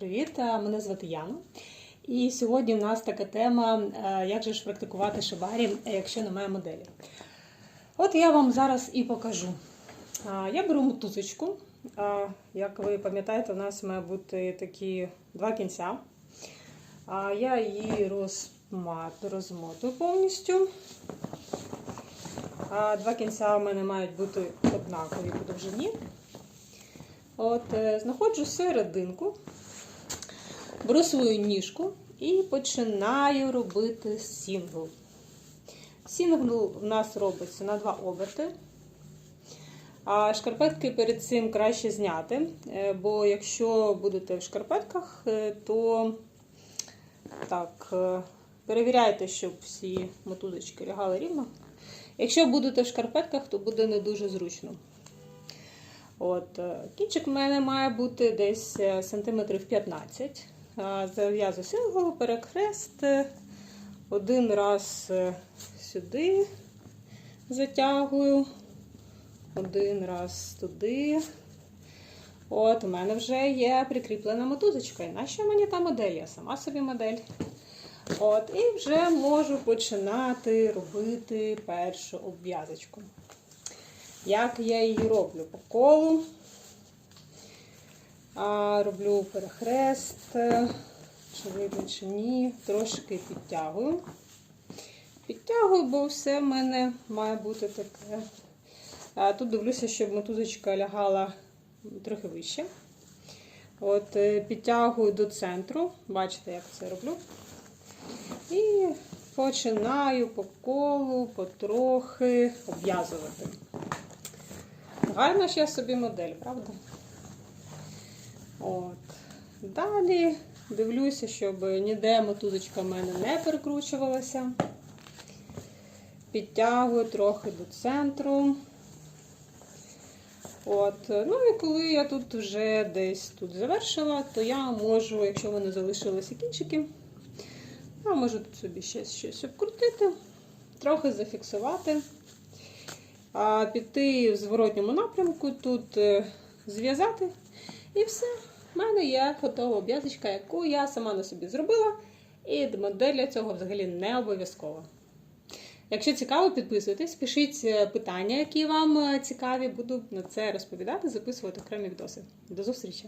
Привіт, е, мене звати Яна. І сьогодні в нас така тема, е, як же ж практикувати шибарі, е, якщо немає моделі. От я вам зараз і покажу. Я беру мотузочку. Як ви пам'ятаєте, у нас має бути такі два кінця. Я її розмотую повністю. Два кінця у мене мають бути однакові по довжині. От, е, знаходжу серединку, беру свою ніжку і починаю робити сінгл. Сінгл у нас робиться на два оберти. А шкарпетки перед цим краще зняти, е, бо якщо будете в шкарпетках, е, то так, е, перевіряйте, щоб всі мотузочки лягали рівно. Якщо будете в шкарпетках, то буде не дуже зручно. От, Кінчик в мене має бути десь сантиметрів 15. Зав'язую сингл, перехрест. е, Один раз е, сюди затягую, один раз туди. От, у мене вже є прикріплена мотузочка. І нащо мені та модель? Я сама собі модель. От, і вже можу починати робити першу обв'язочку. Як я її роблю? По колу. А, роблю перехрест, чи видно, чи ні. Трошки підтягую. Підтягую, бо все в мене має бути таке. А, тут дивлюся, щоб мотузочка лягала трохи вище. От, е, Підтягую до центру. Бачите, як це роблю. І починаю по колу потрохи обв'язувати. Гарна я собі модель, правда? От. Далі дивлюся, щоб ніде мотузочка в мене не перекручувалася. Підтягую трохи до центру. От. Ну і коли я тут вже десь тут завершила, то я можу, якщо в мене залишилися кінчики, я можу тут собі ще щось обкрутити, трохи зафіксувати а, піти в зворотньому напрямку, тут е, зв'язати. І все. У мене є готова обв'язочка, яку я сама на собі зробила. І модель для цього взагалі не обов'язкова. Якщо цікаво, підписуйтесь, пишіть е, питання, які вам е, цікаві. Буду на це розповідати, записувати окремі відоси. До зустрічі!